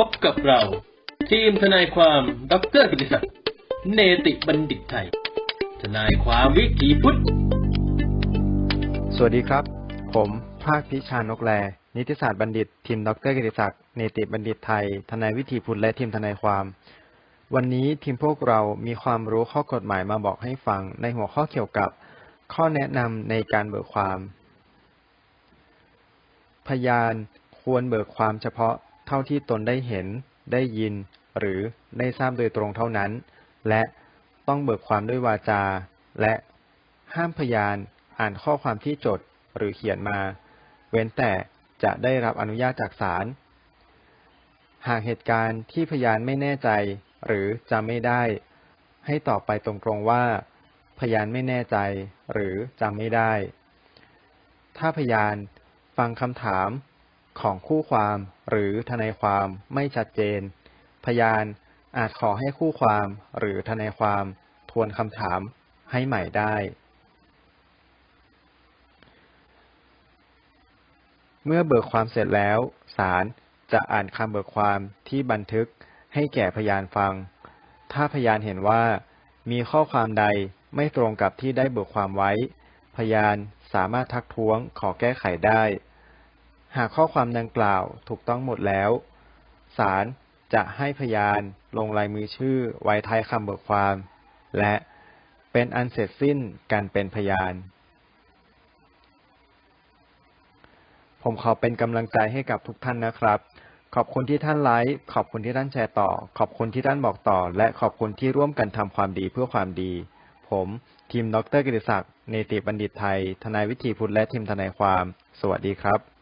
พบกับเรา ทีมทนายความดรกิติศักดิ์เนติบัณฑิตไทย ทนายความวิถีพุทธ สวัสดีครับ ผม ภาคพิชานกแล นิติศาสตร์บัณฑิต ทีมดรกิติศักดิ์เนติบัณฑิตไทย ทนายวิถีพุทธและทีมทนายความ วันนี้ทีมพวกเรามีความรู้ข้อกฎหมายมาบอกให้ฟังในหัวข้อเกี่ยวกับ ข้อแนะนำในการเบิกความ พยานควรเบิกความเฉพาะ เท่าที่ตนได้เห็น ได้ยิน หรือได้ทราบโดยตรงเท่านั้น และต้องเบิกความด้วยวาจา และห้ามพยานอ่านข้อความที่จดหรือเขียนมา เว้นแต่จะได้รับอนุญาตจากศาล หากเหตุการณ์ที่พยานไม่แน่ใจ หรือจำไม่ได้ ให้ตอบไปตรงๆว่า พยานไม่แน่ใจ หรือจำไม่ได้ ถ้าพยานฟังคำถาม ของคู่ความหรือทนายความไม่ชัดเจน พยานอาจขอให้คู่ความหรือทนายความทวนคำถามให้ใหม่ได้ เมื่อเบิกความเสร็จแล้วศาลจะอ่านคำเบิกความที่บันทึกให้แก่พยานฟัง ถ้าพยานเห็นว่ามีข้อความใดไม่ตรงกับที่ได้เบิกความไว้ พยานสามารถทักท้วงขอแก้ไขได้ หากข้อความดังกล่าวถูกต้องหมดแล้วศาลจะให้พยานลงลายมือชื่อไว้ท้ายคำเบิกความ และเป็นอันเสร็จสิ้นการเป็นพยาน ผมขอเป็นกำลังใจให้กับทุกท่านนะครับ ขอบคุณที่ท่านไลค์ ขอบคุณที่ท่านแชร์ต่อ ขอบคุณที่ท่านบอกต่อ และขอบคุณที่ร่วมกันทำความดีเพื่อความดี ผมทีมดรกิติศักดิ์เนติบัณฑิตไทย ทนายวิธีพุทธและทีมทนายความ สวัสดีครับ